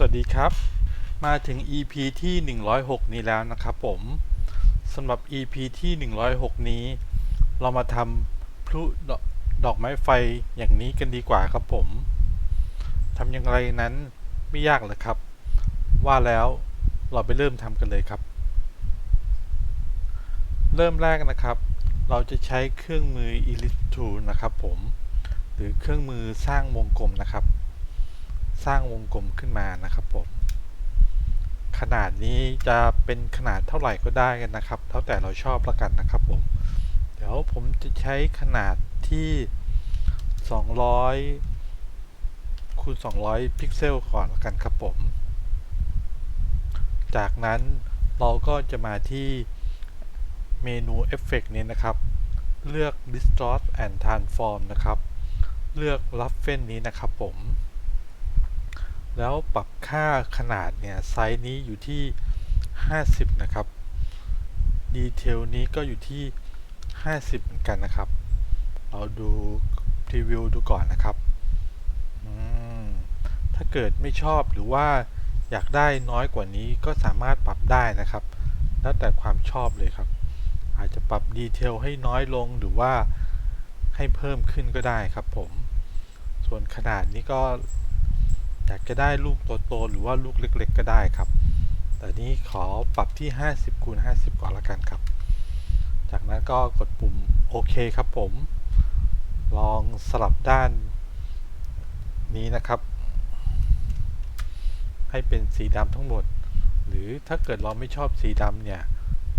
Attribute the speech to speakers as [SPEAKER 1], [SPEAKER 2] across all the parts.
[SPEAKER 1] สวัสดีครับ มาถึง EP ที่ 106 นี้แล้วนะครับผมสำหรับ EP ที่ 106 นี้ เรามาทำพลุดอกดอกไม้ไฟอย่างนี้กันดีกว่าครับผมทำอย่างไรนั้นไม่ยากเลยครับ ว่าแล้วเราไปเริ่มทำกันเลยครับ เริ่มแรกนะครับ เราจะใช้เครื่องมือ Ellipse Tool นะครับผม หรือเครื่องมือสร้างวงกลมนะครับ สร้างวงกลมขึ้นมานะครับผมขนาดนี้จะเป็นขนาดเท่าไหร่ก็ได้กันนะครับแล้วแต่เราชอบละกันนะครับผมเดี๋ยวผมจะใช้ขนาดที่ 200คูณ200 พิกเซลก่อนละกันครับผม จากนั้นเราก็จะมาที่เมนูเอฟเฟกนี้นะครับ เลือก distort and transform นะครับ เลือก roughen นี้นะครับผม แล้วปรับค่าขนาดเนี่ยไซส์นี้อยู่ที่ 50 นะครับ ดีเทลนี้ก็อยู่ที่ 50 เหมือนกันนะครับ เราดูพรีวิวดูก่อนนะครับ ถ้าเกิดไม่ชอบหรือว่าอยากได้น้อยกว่านี้ก็สามารถปรับได้นะครับ แล้วแต่ความชอบเลยครับ อาจจะปรับดีเทลให้น้อยลงหรือว่าให้เพิ่มขึ้นก็ได้ครับผม ส่วนขนาดนี้ก็ อยากจะได้ลูกโตๆหรือว่าลูกเล็ก ๆ ก็ได้ครับ แต่นี้ขอปรับที่ 50คูณ50 ก่อนละกันครับ จากนั้นก็กดปุ่มโอเคครับผม ลองสลับด้านนี้นะครับ ให้เป็นสีดำทั้งหมด หรือถ้าเกิดเราไม่ชอบสีดำเนี่ย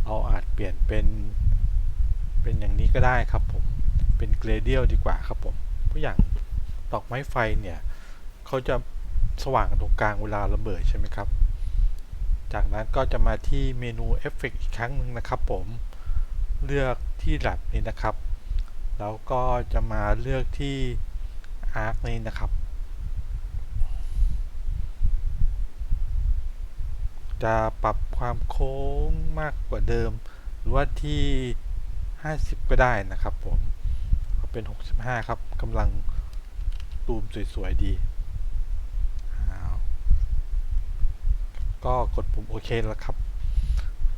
[SPEAKER 1] เราอาจเปลี่ยนเป็น เป็นอย่างนี้ก็ได้ครับผม เป็นเกรเดียลดีกว่าครับผม เพราะอย่างดอกไม้ไฟเนี่ย เขาจะ สว่างตรงกลางเวลาระเบิดใช่ไหมครับ จากนั้นก็จะมาที่เมนูเอฟเฟกอีกครั้งหนึ่งนะครับผม เลือกที่แลบนี้นะครับ แล้วก็จะมาเลือกที่อาร์คนี้นะครับ จะปรับความโค้งมากกว่าเดิม หรือว่าที่ 50 ก็ได้นะครับผมเอาเป็น 65 ครับกำลังตูมสวย ๆ ดี ก็กดปุ่มโอเคแล้วครับ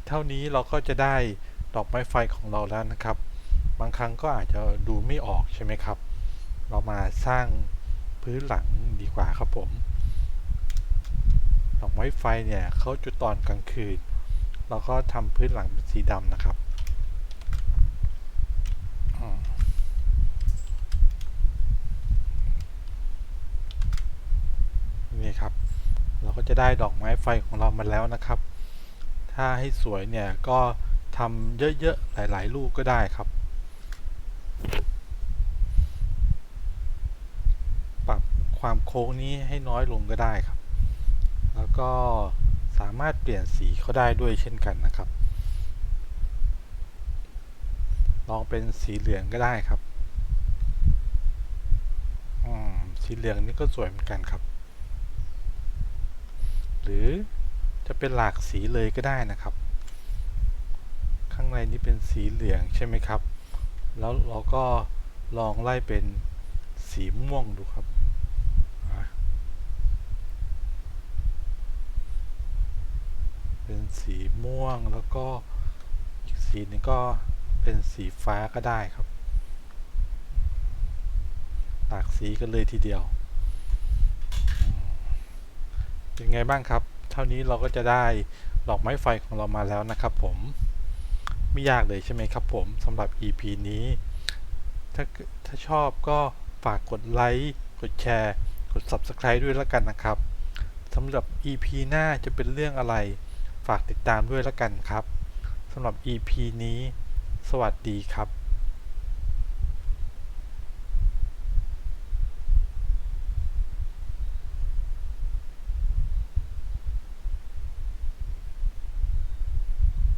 [SPEAKER 1] เท่านี้เราก็จะได้ดอกไม้ไฟของเราแล้วนะครับ บางครั้งก็อาจจะดูไม่ออกใช่ไหมครับ เรามาสร้างพื้นหลังดีกว่าครับผม ดอกไม้ไฟเนี่ยเขาจุดตอนกลางคืน เราก็ทำพื้นหลังเป็นสีดำนะครับนี่ครับ เราก็จะได้ดอกไม้ไฟของเรามาแล้วนะครับ ถ้าให้สวยเนี่ยก็ทำเยอะๆ หลายๆ ลูกก็ได้ครับ ปรับความโค้งนี้ให้น้อยลงก็ได้ครับ แล้วก็สามารถเปลี่ยนสีเขาได้ด้วยเช่นกันนะครับ ลองเป็นสีเหลืองก็ได้ครับ อืม สีเหลืองนี่ก็สวยเหมือนกันครับ หรือจะเป็นหลากสีเลยก็ได้นะครับ ข้างในนี้เป็นสีเหลืองใช่ไหมครับ แล้วเราก็ลองไล่เป็นสีม่วงดูครับเป็นสีม่วงแล้วก็อีกสีนึงก็เป็นสีฟ้าก็ได้ครับ หลากสีกันเลยทีเดียว เป็นไงบ้างครับ เท่านี้เราก็จะได้ดอกไม้ไฟของเรามาแล้วนะครับผม ไม่ยากเลยใช่ไหมครับผมสำหรับ EP นี้ ถ้าถ้าชอบก็ฝากกดไลค์กดแชร์ กด Subscribe ด้วยแล้วกันนะครับสำหรับ EP หน้าจะเป็นเรื่องอะไร ฝากติดตามด้วยแล้วกันครับสำหรับ EP นี้ สวัสดีครับ